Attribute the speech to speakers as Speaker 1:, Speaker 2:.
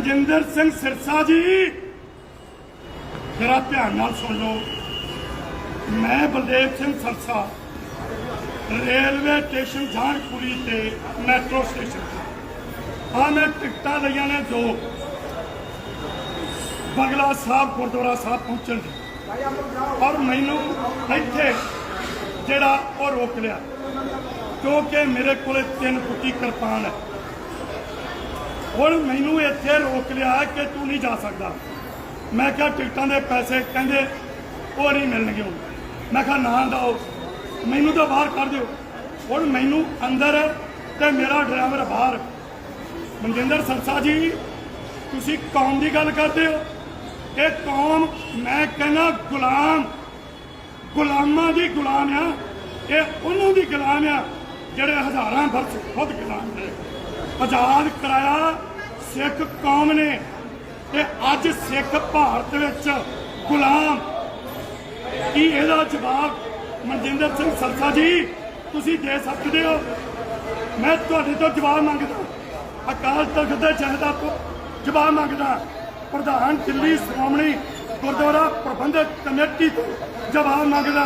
Speaker 1: ਮਨਜਿੰਦਰ ਸਿੰਘ ਸਿਰਸਾ ਜੀ, ਜਰਾ ਧਿਆਨ ਨਾਲ ਸੁਣ ਲਓ। ਮੈਂ ਬਲਦੇਵ ਸਿੰਘ ਸਰਸਾ, ਰੇਲਵੇ ਸਟੇਸ਼ਨ ਜਾਨਪੁਰੀ ਤੇ ਮੈਟਰੋ ਸਟੇਸ਼ਨ ਆ ਮੈਂ ਟਿਕਟਾਂ ਲਈਆਂ ਨੇ ਦੋ। ਬਗਲਾ ਸਾਹਿਬ, ਗੁਰਦੁਆਰਾ ਸਾਹਿਬ ਪਹੁੰਚਣ ਦੀ ਔਰ ਮੈਨੂੰ ਇੱਥੇ ਜਿਹੜਾ ਉਹ ਰੋਕ ਲਿਆ, ਕਿਉਂਕਿ ਮੇਰੇ ਕੋਲੇ ਤਿੰਨ ਫੁੱਟੀ ਕਿਰਪਾਨ ਹੈ। ਹੁਣ ਮੈਨੂੰ ਇੱਥੇ ਰੋਕ ਲਿਆ ਕਿ ਤੂੰ ਨਹੀਂ ਜਾ ਸਕਦਾ। ਮੈਂ ਕਿਹਾ ਟਿਕਟਾਂ ਦੇ ਪੈਸੇ ਕਹਿੰਦੇ ਉਹ ਨਹੀਂ ਮਿਲਣਗੇ ਮੈਂ ਕਿਹਾ ਨਾ ਦਿਓ ਮੈਨੂੰ ਤਾਂ ਬਾਹਰ ਕੱਢ ਦਿਓ। ਹੁਣ ਮੈਨੂੰ ਅੰਦਰ ਤੇ ਮੇਰਾ ਡਰਾਈਵਰ ਬਾਹਰ। ਮਨਜਿੰਦਰ ਸਰਸਾ ਜੀ, ਤੁਸੀਂ ਕੌਮ ਦੀ ਗੱਲ ਕਰਦੇ ਹੋ? ਇਹ ਕੌਮ ਮੈਂ ਕਹਿੰਦਾ ਗੁਲਾਮ। ਗੁਲਾਮਾਂ ਦੀ ਗੁਲਾਮ ਆ। ਇਹ ਉਹਨਾਂ ਦੀ ਗੁਲਾਮ ਆ ਜਿਹੜੇ ਹਜ਼ਾਰਾਂ ਵਰਸ ਖੁਦ ਗੁਲਾਮ ਨੇ ਆਜ਼ਾਦ ਕਰਾਇਆ ਸਿੱਖ ਕੌਮ ਨੇ ਤੇ ਅੱਜ ਸਿੱਖ ਭਾਰਤ ਵਿੱਚ ਗੁਲਾਮ। ਕੀ ਇਹਦਾ ਜਵਾਬ ਮਨਜਿੰਦਰ ਸਿੰਘ ਸਰਸਾ ਜੀ, ਤੁਸੀਂ ਦੇ ਸਕਦੇ ਹੋ? ਮੈਂ ਤੁਹਾਡੇ ਤੋਂ ਜਵਾਬ ਮੰਗਦਾ ਅਕਾਲ ਤਖਤ ਦੇ ਜਹਦਾ ਜਵਾਬ ਮੰਗਦਾ ਪ੍ਰਧਾਨ ਦਿੱਲੀ ਸ਼੍ਰੋਮਣੀ ਗੁਰਦੁਆਰਾ ਪ੍ਰਬੰਧਕ ਕਮੇਟੀ ਤੋਂ ਜਵਾਬ ਮੰਗਦਾ